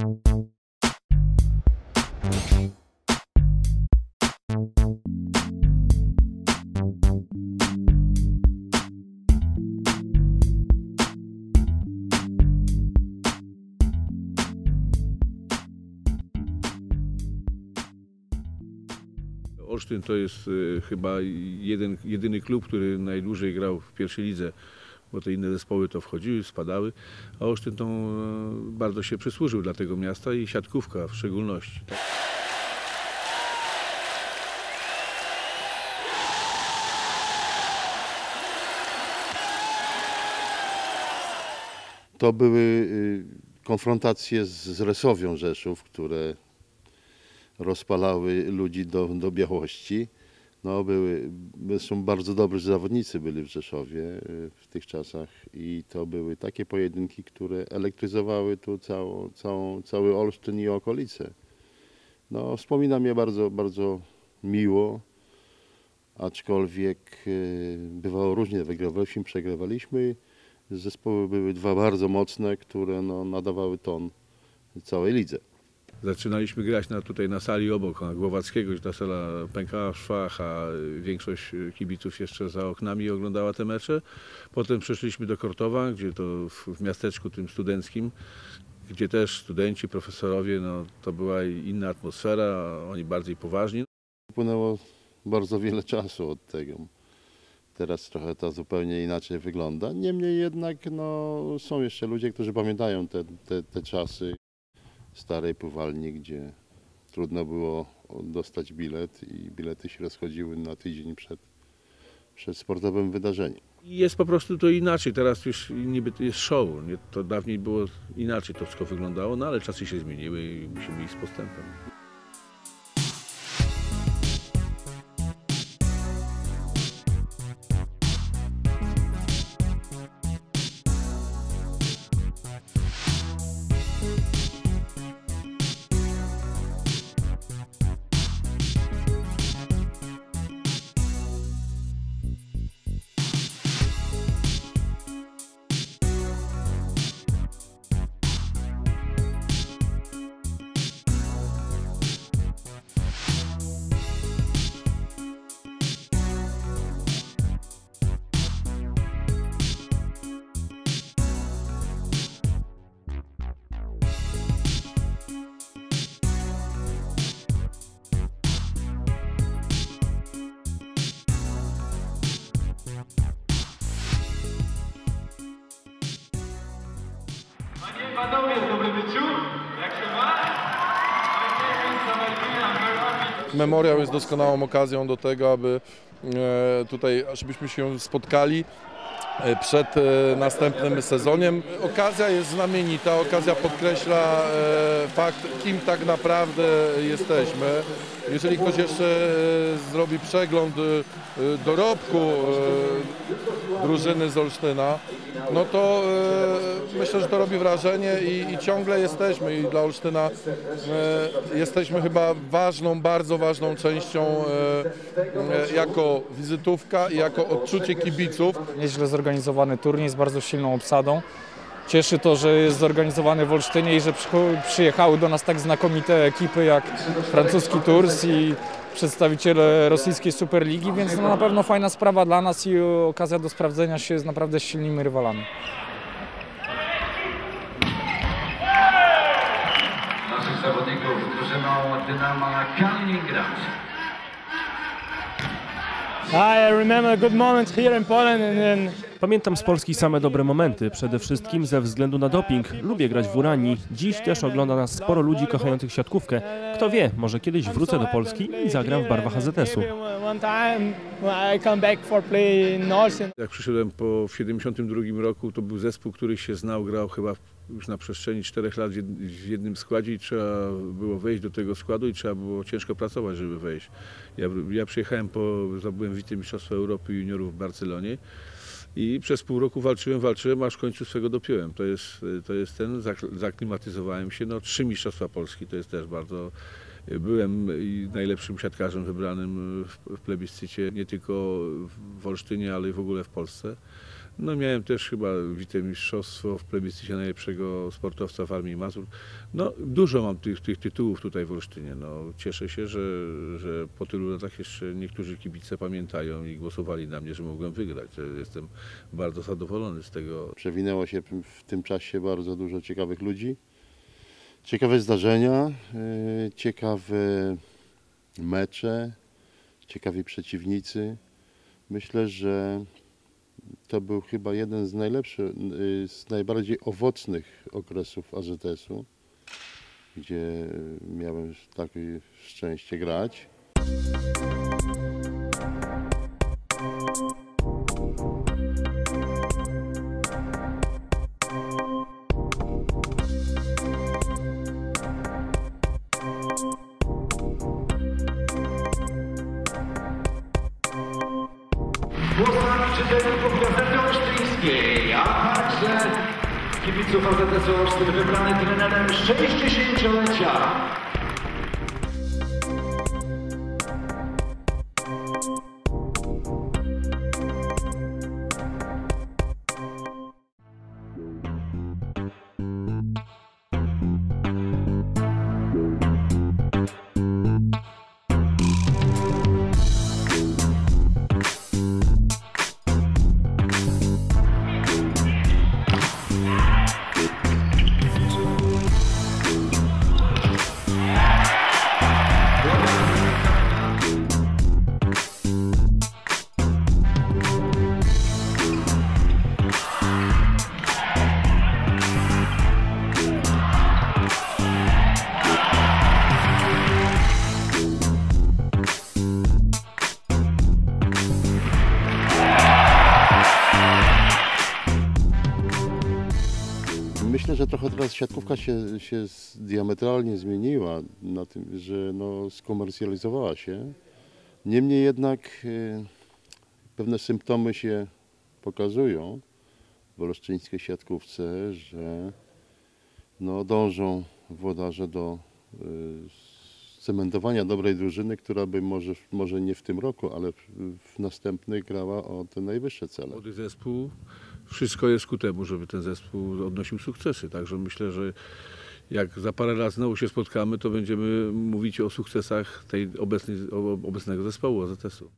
Olsztyn to jest y, chyba jeden, jedyny klub, który najdłużej grał w pierwszej lidze, bo te inne zespoły to wchodziły, spadały, a Olsztyn to y, bardzo się przysłużył dla tego miasta i siatkówka w szczególności. Tak. To były y, konfrontacje z, z Resowią Rzeszów, które rozpalały ludzi do, do białości. No, były, są bardzo dobrzy zawodnicy byli w Rzeszowie y, w tych czasach i to były takie pojedynki, które elektryzowały tu całą, całą, cały Olsztyn i okolice. No, wspominam je bardzo, bardzo miło, aczkolwiek y, bywało różnie, wygrywaliśmy, przegrywaliśmy. Zespoły były dwa bardzo mocne, które no, nadawały ton całej lidze. Zaczynaliśmy grać na, tutaj na sali obok, na Głowackiego, gdzie ta sala pękała w szwach, a większość kibiców jeszcze za oknami oglądała te mecze. Potem przeszliśmy do Kortowa, gdzie to w, w miasteczku tym studenckim, gdzie też studenci, profesorowie, no, to była inna atmosfera, oni bardziej poważni. Upłynęło bardzo wiele czasu od tego. Teraz trochę to zupełnie inaczej wygląda. Niemniej jednak no, są jeszcze ludzie, którzy pamiętają te, te, te czasy starej pływalni, gdzie trudno było dostać bilet i bilety się rozchodziły na tydzień przed, przed sportowym wydarzeniem. Jest po prostu to inaczej, teraz już niby jest show, nie? to dawniej było inaczej to wszystko wyglądało, no ale czasy się zmieniły i musimy iść z postępem. Panowie, dobry wieczór. Jak się ma? Memoriał jest doskonałą okazją do tego, aby e, tutaj, żebyśmy się spotkali przed e, następnym sezonem. Okazja jest znamienita, okazja podkreśla e, fakt, kim tak naprawdę jesteśmy. Jeżeli ktoś jeszcze e, zrobi przegląd e, dorobku e, drużyny z Olsztyna, no to e, myślę, że to robi wrażenie i, i ciągle jesteśmy i dla Olsztyna e, jesteśmy chyba ważną, bardzo ważną częścią e, e, jako wizytówka i jako odczucie kibiców. Nieźle zorganizowany turniej z bardzo silną obsadą. Cieszy to, że jest zorganizowany w Olsztynie i że przyjechały do nas tak znakomite ekipy jak francuski Tours i przedstawiciele rosyjskiej Superligi, więc no na pewno fajna sprawa dla nas i okazja do sprawdzenia się z naprawdę silnymi rywalami. Naszych zawodników drużyną Dynama Kaliningrad. Pamiętam z Polski same dobre momenty, przede wszystkim ze względu na doping. Lubię grać w Uranii. Dziś też ogląda nas sporo ludzi kochających siatkówkę. Kto wie, może kiedyś wrócę do Polski i zagram w barwach AZS-u. maybe one time when I come back for play in Olsztyn. Jak przyszedłem po w 72 roku, to był zespół, który się znał, grał chyba już na przestrzeni czterech lat w jed- w jednym składzie i trzeba było wejść do tego składu i trzeba było ciężko pracować, żeby wejść. Ja, ja przyjechałem po, zdobyłem wicemistrzostwo Europy juniorów w Barcelonie i przez pół roku walczyłem, walczyłem, aż w końcu swego dopiąłem. To jest, to jest ten, zak- zaklimatyzowałem się, no trzy mistrzostwa Polski, to jest też bardzo... Byłem najlepszym siatkarzem wybranym w, w plebiscycie nie tylko w Olsztynie, ale i w ogóle w Polsce. No miałem też chyba wicemistrzostwo w plebiscycie najlepszego sportowca w Armii Mazur. No dużo mam tych, tych tytułów tutaj w Olsztynie. No, cieszę się, że, że po tylu latach jeszcze niektórzy kibice pamiętają i głosowali na mnie, że mogłem wygrać. Jestem bardzo zadowolony z tego. Przewinęło się w tym czasie bardzo dużo ciekawych ludzi, ciekawe zdarzenia, yy, ciekawe mecze, ciekawi przeciwnicy. Myślę, że to był chyba jeden z najlepszych, yy, z najbardziej owocnych okresów AZS-u, gdzie miałem takie szczęście grać. Czytelników Gazety Olsztyńskiej, a także kibiców AZS Olsztyn wybrany trenerem 60-lecia. Myślę, że trochę teraz siatkówka się, się diametralnie zmieniła na tym, że no, skomercjalizowała się. Niemniej jednak e, pewne symptomy się pokazują w olsztyńskiej siatkówce, że no, dążą włodarze do e, cementowania dobrej drużyny, która by może, może nie w tym roku, ale w, następnych grała o te najwyższe cele. Młody zespół, wszystko jest ku temu, żeby ten zespół odnosił sukcesy. Także myślę, że jak za parę lat znowu się spotkamy, to będziemy mówić o sukcesach tej obecnej, obecnego zespołu AZS-u.